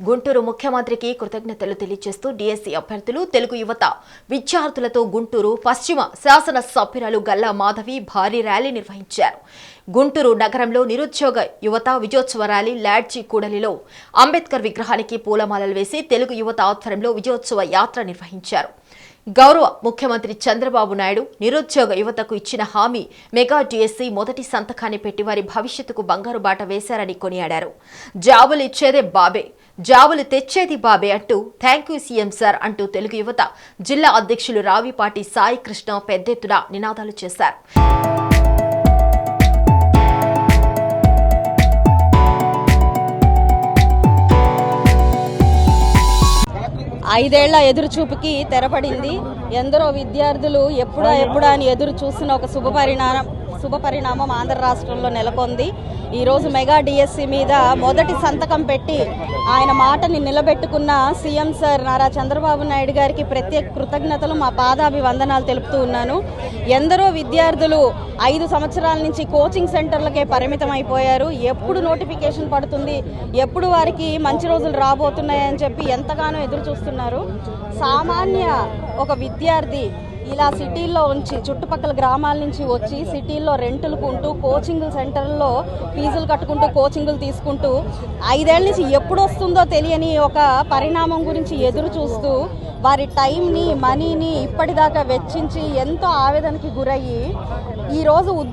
గుంటూరు ముఖ్యమంత్రికి కృతజ్ఞతలు తెలియజేస్తూ డిఎస్సీ అభ్యర్థులు తెలుగు యువత విద్యార్థులతో గుంటూరు పశ్చిమ శాసన సభ్యురాలు గల్లా మాధవి భారీ ర్యాలీ నిర్వహించారు. గుంటూరు నగరంలో నిరుద్యోగ యువత విజయోత్సవ ర్యాలీ లాడ్జీ కూడలిలో అంబేద్కర్ విగ్రహానికి పూలమాలలు వేసి తెలుగు యువత ఆధ్వర్యంలో విజయోత్సవ యాత్ర నిర్వహించారు. గౌరవ ముఖ్యమంత్రి చంద్రబాబు నాయుడు నిరుద్యోగ యువతకు ఇచ్చిన హామీ మెగా డిఎస్సీ మొదటి సంతకాన్ని పెట్టి వారి భవిష్యత్తుకు బంగారు బాట వేశారని కొనియాడారు. జాబులు ఇచ్చేదే బాబే. జాబులు తెచ్చేది బాబే అంటూ థ్యాంక్ యూ సీఎం సార్ అంటూ తెలుగు యువత జిల్లా అధ్యక్షులు రావిపాటి సాయి కృష్ణ పెద్దెత్తున నినాదాలు చేశారు. ఐదేళ్ళ ఎదురుచూపుకి తెరపడింది. ఎందరో విద్యార్థులు ఎప్పుడా ఎప్పుడా అని ఎదురు చూస్తున్న ఒక శుభ పరిణామం శుభ పరిణామం ఆంధ్ర రాష్ట్రంలో నెలకొంది. ఈరోజు మెగా డిఎస్సి మీద మొదటి సంతకం పెట్టి ఆయన మాటని నిలబెట్టుకున్న సీఎం సార్ నారా చంద్రబాబు నాయుడు గారికి ప్రత్యేక కృతజ్ఞతలు మా పాదాభివందనాలు తెలుపుతూ ఉన్నాను. ఎందరో విద్యార్థులు ఐదు సంవత్సరాల నుంచి కోచింగ్ సెంటర్లకే పరిమితం అయిపోయారు ఎప్పుడు నోటిఫికేషన్ పడుతుంది ఎప్పుడు వారికి మంచి రోజులు రాబోతున్నాయని చెప్పి ఎంతగానో ఎదురు చూస్తున్నారు. సామాన్య ఒక విద్యార్థి ఇలా సిటీల్లో ఉంచి చుట్టుపక్కల గ్రామాల నుంచి వచ్చి సిటీల్లో రెంటులకు కొంటూ కోచింగ్ సెంటర్లో ఫీజులు కట్టుకుంటూ కోచింగులు తీసుకుంటూ ఐదేళ్ళ నుంచి ఎప్పుడు వస్తుందో తెలియని ఒక పరిణామం గురించి ఎదురు చూస్తూ వారి టైంని మనీని ఇప్పటిదాకా వెచ్చించి ఎంతో ఆవేదనకి గురయ్యి ఈరోజు